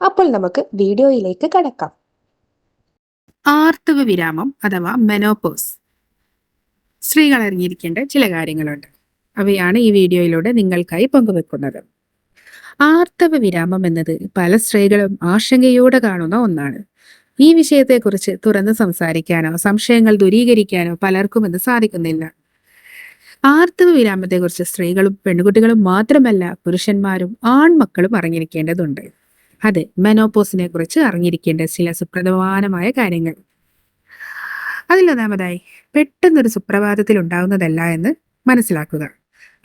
അപ്പോൾ നമുക്ക് വീഡിയോയിലേക്ക് കടക്കാം. ആർത്തവ വിരാമം അഥവാ മെനോപോസ് സ്ത്രീകൾ അറിഞ്ഞിരിക്കേണ്ട ചില കാര്യങ്ങളുണ്ട്. അവയാണ് ഈ വീഡിയോയിലൂടെ നിങ്ങൾക്കായി പങ്കുവെക്കുന്നത്. ആർത്തവ വിരാമം എന്നത് പല സ്ത്രീകളും ആശങ്കയോടെ കാണുന്ന ഒന്നാണ്. ഈ വിഷയത്തെക്കുറിച്ച് തുറന്ന് സംസാരിക്കാനോ സംശയങ്ങൾ ദൂരീകരിക്കാനോ പലർക്കും ഇത് സാധിക്കുന്നില്ല. ആർത്തവ വിരാമത്തെക്കുറിച്ച് സ്ത്രീകളും പെൺകുട്ടികളും മാത്രമല്ല പുരുഷന്മാരും ആൺമക്കളും അറിഞ്ഞിരിക്കേണ്ടതുണ്ട്. അതെ മെനോപോസിനെ കുറിച്ച് അറിഞ്ഞിരിക്കേണ്ട ചില സുപ്രധാനമായ കാര്യങ്ങൾ. അതിലൊന്നാമതായി പെട്ടെന്നൊരു സുപ്രഭാതത്തിൽ ഉണ്ടാകുന്നതല്ല എന്ന് മനസ്സിലാക്കുക.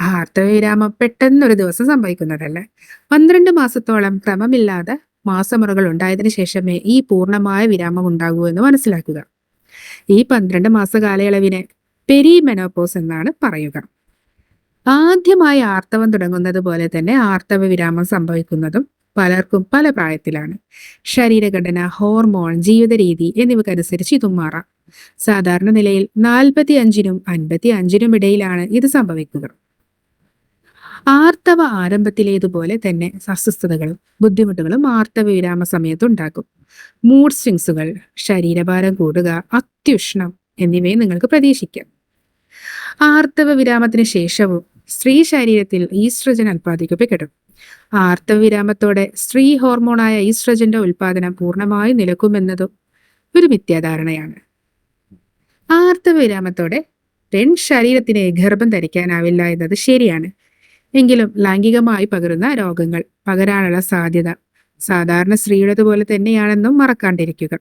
ആർത്തവവിരാമം പെട്ടെന്നൊരു ദിവസം സംഭവിക്കുന്നതല്ല. പന്ത്രണ്ട് മാസത്തോളം ക്രമമില്ലാതെ മാസമുറകൾ ഉണ്ടായതിനു ശേഷമേ ഈ പൂർണമായ വിരാമം ഉണ്ടാകൂ എന്ന് മനസ്സിലാക്കുക. ഈ പന്ത്രണ്ട് മാസ കാലയളവിനെ പെരിമെനോപോസ് എന്നാണ് പറയുക. ആദ്യമായി ആർത്തവം തുടങ്ങുന്നത് പോലെ തന്നെ ആർത്തവ വിരാമം സംഭവിക്കുന്നതും പലർക്കും പല പ്രായത്തിലാണ്. ശരീരഘടന ഹോർമോൺ ജീവിത രീതി എന്നിവക്കനുസരിച്ച് ഇതും മാറാം. സാധാരണ നിലയിൽ നാൽപ്പത്തി അഞ്ചിനും അൻപത്തി അഞ്ചിനും ഇടയിലാണ് ഇത് സംഭവിക്കുക. ആർത്തവ ആരംഭത്തിലേതുപോലെ തന്നെ അസ്വസ്ഥതകളും ബുദ്ധിമുട്ടുകളും ആർത്തവ വിരാമ സമയത്ത് ഉണ്ടാക്കും. മൂഡ് സ്വിങ്സുകൾ ശരീരഭാരം കൂടുക അത്യുഷ്ണം എന്നിവയും നിങ്ങൾക്ക് പ്രതീക്ഷിക്കാം. ആർത്തവ വിരാമത്തിന് ശേഷവും സ്ത്രീ ശരീരത്തിൽ ഈസ്ട്രജൻ ഉൽപ്പാദിക്കപ്പെടും ആർത്തവിരാമത്തോടെ സ്ത്രീ ഹോർമോണായ ഈസ്ട്രജന്റെ ഉൽപാദനം പൂർണമായി നിലക്കുമെന്നതും ഒരു മിഥ്യാധാരണയാണ്. ആർത്തവിരാമത്തോടെ പെൺ ശരീരത്തിന് ഗർഭം ധരിക്കാനാവില്ല എന്നത് ശരിയാണ്. എങ്കിലും ലൈംഗികമായി പകരുന്ന രോഗങ്ങൾ പകരാനുള്ള സാധ്യത സാധാരണ സ്ത്രീയുടേതുപോലെ തന്നെയാണെന്നും മറക്കാണ്ടിരിക്കുക.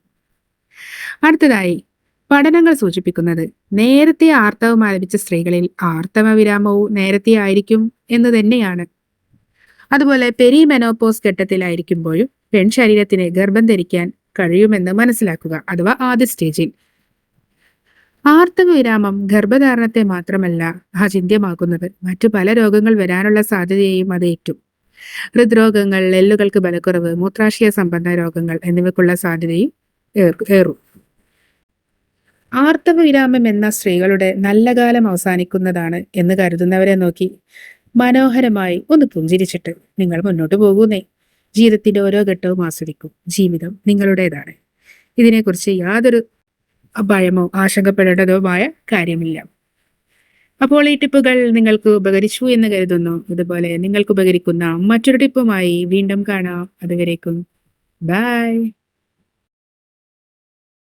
അടുത്തതായി പഠനങ്ങൾ സൂചിപ്പിക്കുന്നത് നേരത്തെ ആർത്തവം ആരംഭിച്ച സ്ത്രീകളിൽ ആർത്തവ വിരാമവും നേരത്തെ ആയിരിക്കും എന്ന് തന്നെയാണ്. അതുപോലെ പെരിമെനോപോസ് ഘട്ടത്തിലായിരിക്കുമ്പോഴും പെൺ ശരീരത്തിന് ഗർഭം ധരിക്കാൻ കഴിയുമെന്ന് മനസ്സിലാക്കുക അഥവാ ആദ്യ സ്റ്റേജിൽ. ആർത്തവ വിരാമം ഗർഭധാരണത്തെ മാത്രമല്ല അചിന്യമാക്കുന്നത് മറ്റു പല രോഗങ്ങൾ വരാനുള്ള സാധ്യതയെയും അത് ഏറ്റും. ഹൃദ്രോഗങ്ങൾ എല്ലുകൾക്ക് ബലക്കുറവ് മൂത്രാശയ സംബന്ധ രോഗങ്ങൾ എന്നിവയ്ക്കുള്ള സാധ്യതയും ഏറും. ആർത്തവ വിരാമം എന്ന സ്ത്രീകളുടെ നല്ല കാലം അവസാനിക്കുന്നതാണ് എന്ന് കരുതുന്നവരെ നോക്കി മനോഹരമായി ഒന്ന് പുഞ്ചിരിച്ചിട്ട് നിങ്ങൾ മുന്നോട്ട് പോകുന്നേ. ജീവിതത്തിന്റെ ഓരോ ഘട്ടവും ആസ്വദിക്കും. ജീവിതം നിങ്ങളുടേതാണ്. ഇതിനെക്കുറിച്ച് യാതൊരു ഭയമോ ആശങ്കപ്പെടേണ്ടതുമായ കാര്യമില്ല. അപ്പോൾ ഈ ടിപ്പുകൾ നിങ്ങൾക്ക് ഉപകരിച്ചു എന്ന് കരുതുന്നു. ഇതുപോലെ നിങ്ങൾക്ക് ഉപകരിക്കുന്ന മറ്റൊരു ടിപ്പുമായി വീണ്ടും കാണാം. അതുവരേക്കും. ബൈ.